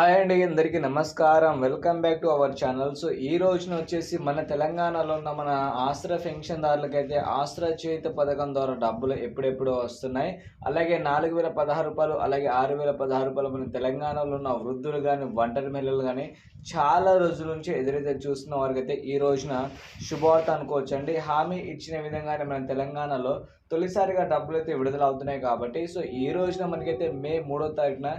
Hi అండి అందరికీ నమస్కారం. Welcome back to our channel. So ఈ రోజున వచ్చేసి మన తెలంగాణలో ఉన్న మన ఆశ్ర పెన్షన్దారులకైతే ఆశ్ర చేత పథకం ద్వారా డబ్బులు ఎప్పుడెప్పుడు వస్తున్నాయి. అలాగే నాలుగు వేల పదహారు రూపాయలు అలాగే ఆరు వేల పదహారు రూపాయలు మన తెలంగాణలో ఉన్న వృద్ధులు కానీ ఒంటరి మహిళలు కానీ చాలా రోజుల నుంచి ఎదురైతే చూస్తున్న వారికైతే ఈ రోజున శుభవార్త అనుకోవచ్చు అండి హామీ ఇచ్చిన విధంగానే మన తెలంగాణలో తొలిసారిగా డబ్బులు అయితే విడుదల అవుతున్నాయి కాబట్టి సో ఈ రోజున మనకైతే మే మూడో తారీఖున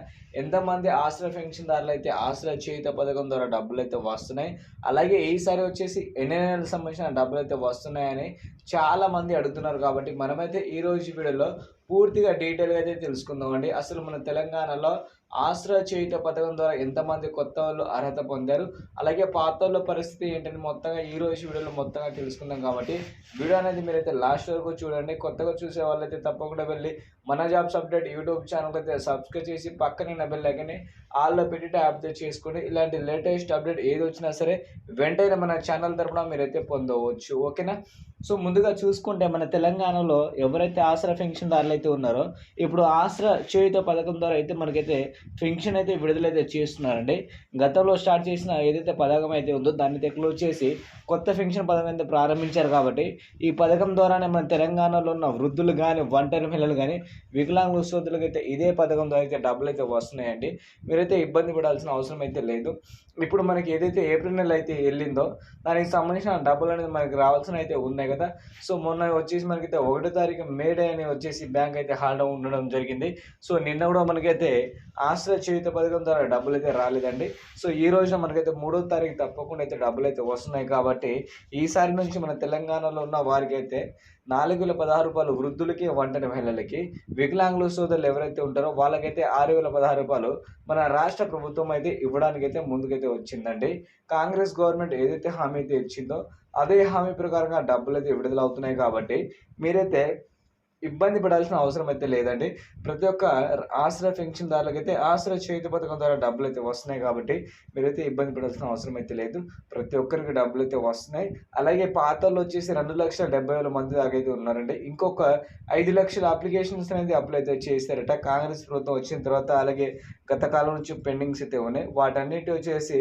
ఎంతమంది ఆశ్రయ పెన్షన్దారులు అయితే ఆశ్రయ చేయుత పథకం ద్వారా డబ్బులు అయితే వస్తున్నాయి. అలాగే ఈసారి వచ్చేసి ఎన్ని సంబంధించిన డబ్బులు అయితే వస్తున్నాయని చాలా మంది అడుగుతున్నారు కాబట్టి మనమైతే ఈ రోజు వీడియోలో పూర్తిగా డీటెయిల్గా అయితే తెలుసుకుందామండి. అసలు మన తెలంగాణలో ఆశ్రయ చేయుట పథకం ద్వారా ఎంతమంది కొత్త వాళ్ళు అర్హత పొందారు? అలాగే పాత వాళ్ళ పరిస్థితి ఏంటని మొత్తంగా ఈ రోజు వీడియోలో మొత్తంగా తెలుసుకుందాం కాబట్టి వీడియో అనేది మీరైతే లాస్ట్ వరకు చూడండి. కొత్తగా చూసే వాళ్ళైతే తప్పకుండా వెళ్ళి మన జాబ్స్ అప్డేట్ యూట్యూబ్ ఛానల్ అయితే సబ్స్క్రైబ్ చేసి పక్కనే ఉన్న బెల్ ఆల్లో పెట్టి ట్యాప్ చేసుకోండి. ఇలాంటి లేటెస్ట్ అప్డేట్ ఏది వచ్చినా సరే వెంటనే మన ఛానల్ తరఫున మీరైతే పొందవచ్చు. ఓకేనా? సో ముందుగా చూసుకుంటే మన తెలంగాణలో ఎవరైతే ఆసరా పెన్షన్దారులు అయితే ఉన్నారో ఇప్పుడు ఆసరా చేయుత పథకం ద్వారా అయితే మనకైతే పెన్షన్ అయితే విడుదలైతే చేస్తున్నారండి. గతంలో స్టార్ట్ చేసిన ఏదైతే పథకం అయితే ఉందో దాన్ని అయితే క్లోజ్ చేసి కొత్త ఫింక్షన్ పథకం అయితే ప్రారంభించారు కాబట్టి ఈ పథకం ద్వారానే మన తెలంగాణలో ఉన్న వృద్ధులు కానీ ఒంటరి పిల్లలు కానీ వికలాంగుల సోదరులకు అయితే ఇదే పథకం ద్వారా అయితే డబ్బులు అయితే వస్తున్నాయండి. మీరైతే ఇబ్బంది పడాల్సిన అవసరం అయితే లేదు. ఇప్పుడు మనకి ఏదైతే ఏప్రిల్ నెల అయితే వెళ్ళిందో దానికి సంబంధించిన డబ్బులు అనేది మనకి రావాల్సిన అయితే ఉన్నాయి కదా. సో మొన్న వచ్చేసి మనకైతే ఒకటో తారీఖు మే డే అని వచ్చేసి బ్యాంక్ అయితే హాల్డ్ ఉండడం జరిగింది. సో నిన్న కూడా మనకైతే ఆశ్రయ చేయుత పథకం ద్వారా డబ్బులు అయితే రాలేదండి. సో ఈ రోజున మనకైతే మూడో తారీఖు తప్పకుండా అయితే డబ్బులు అయితే వస్తున్నాయి కాబట్టి ఈసారి నుంచి మన తెలంగాణలో ఉన్న వారికి అయితే నాలుగు వేల పదహారు రూపాయలు వృద్ధులకి ఒంటరి మహిళలకి వికలాంగుల సోదరులు ఎవరైతే ఉంటారో వాళ్ళకైతే ఆరు వేల పదహారు రూపాయలు మన రాష్ట్ర ప్రభుత్వం అయితే ఇవ్వడానికైతే ముందుకైతే వచ్చిందండి. కాంగ్రెస్ గవర్నమెంట్ ఏదైతే హామీ అయితే ఇచ్చిందో అదే హామీ ప్రకారంగా డబ్బులు అయితే విడుదల అవుతున్నాయి కాబట్టి మీరైతే ఇబ్బంది పడాల్సిన అవసరం అయితే లేదండి. ప్రతి ఒక్క ఆశ్రయ పెన్షన్దారులకు అయితే ఆశ్రయ చేతి పథకం ద్వారా డబ్బులు అయితే వస్తున్నాయి కాబట్టి మీరైతే ఇబ్బంది పడాల్సిన అవసరం అయితే లేదు. ప్రతి ఒక్కరికి డబ్బులు అయితే వస్తున్నాయి. అలాగే పాతల్లో వచ్చేసి రెండు లక్షల డెబ్బై వేల మంది దాకా అయితే ఉన్నారండి. ఇంకొక ఐదు లక్షల అప్లికేషన్స్ అనేది అప్లై అయితే చేశారట. కాంగ్రెస్ ప్రభుత్వం వచ్చిన తర్వాత అలాగే గత కాలం నుంచి పెండింగ్స్ అయితే ఉన్నాయి. వాటన్నిటి వచ్చేసి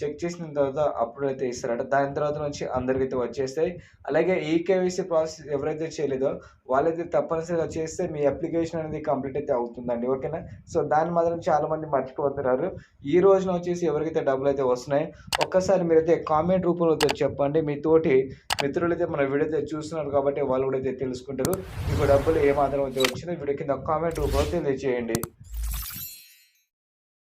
చెక్ చేసిన తర్వాత అప్పుడు అయితే ఇస్తారట. దాని తర్వాత నుంచి అందరికైతే వచ్చేస్తాయి. అలాగే ఈ కేవైసీ ప్రాసెస్ ఎవరైతే చేయలేదో వాళ్ళైతే తప్పనిసరిగా చేస్తే మీ అప్లికేషన్ అనేది కంప్లీట్ అయితే అవుతుందండి. ఓకేనా? సో దాన్ని మాత్రం చాలా మంది మర్చిపోతున్నారు. ఈ రోజున వచ్చేసి ఎవరికైతే డబ్బులు అయితే వస్తున్నాయి ఒక్కసారి మీరైతే కామెంట్ రూపంలో చెప్పండి. మీ తోటి మిత్రులు అయితే మన వీడియో అయితే చూస్తున్నారు కాబట్టి వాళ్ళు కూడా అయితే తెలుసుకుంటారు. మీకు డబ్బులు ఏమాత్రం అయితే వచ్చిందో వీడియో కింద కామెంట్ రూపంలో తెలియజేయండి